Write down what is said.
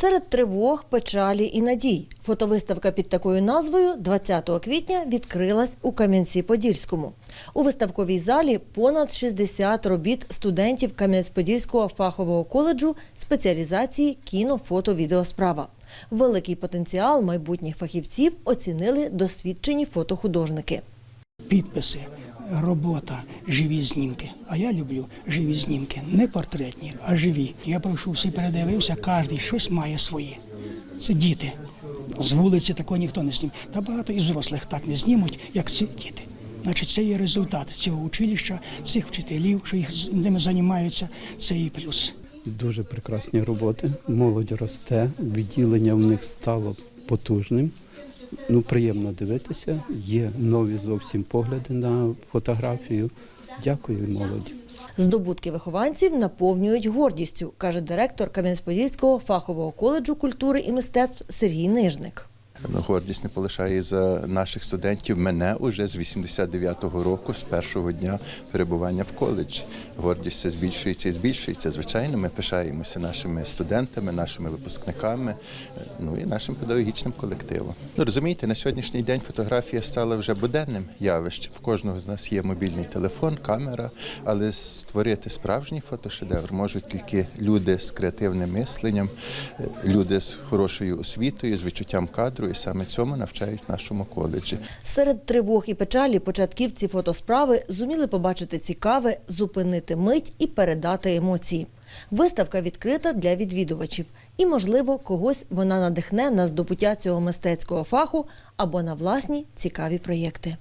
Серед тривог, печалі і надій. Фотовиставка під такою назвою 20 квітня відкрилась у Кам'янці-Подільському. У виставковій залі понад 60 робіт студентів Кам'янець-Подільського фахового коледжу спеціалізації кіно, фото, відеосправа. Великий потенціал майбутніх фахівців оцінили досвідчені фотохудожники. підписи, робота, живі знімки. А я люблю живі знімки, не портретні, а живі. Я пройшов всі передивився, кожен щось має своє. Це діти. З вулиці такого ніхто не знімає. Та багато і взрослих так не знімуть, як ці діти. Значить, це є результат цього училища, цих вчителів, що їх ними займаються, це і плюс. Дуже прекрасні роботи. Молодь росте, відділення в них стало потужним. Ну, приємно дивитися. Є нові зовсім погляди на фотографію. Дякую молоді. Здобутки вихованців наповнюють гордістю, каже директор Кам'янець-Подільського фахового коледжу культури і мистецтв Сергій Нижник. Ну, Гордість не полишає за наших студентів мене уже з 89-го року, з першого дня перебування в коледжі. Гордість все збільшується і збільшується. Звичайно, ми пишаємося нашими студентами, нашими випускниками, ну і нашим педагогічним колективом. Ну розумієте, на сьогоднішній день фотографія стала вже буденним явищем. В кожного з нас є мобільний телефон, камера, але створити справжній фотошедевр можуть тільки люди з креативним мисленням, е, люди з хорошою освітою, з відчуттям кадру, і саме цьому навчають в нашому коледжі. Серед тривог і печалі початківці фотосправи зуміли побачити цікаве, зупинити мить і передати емоції. Виставка відкрита для відвідувачів, і, можливо, когось вона надихне на здобуття цього мистецького фаху або на власні цікаві проєкти.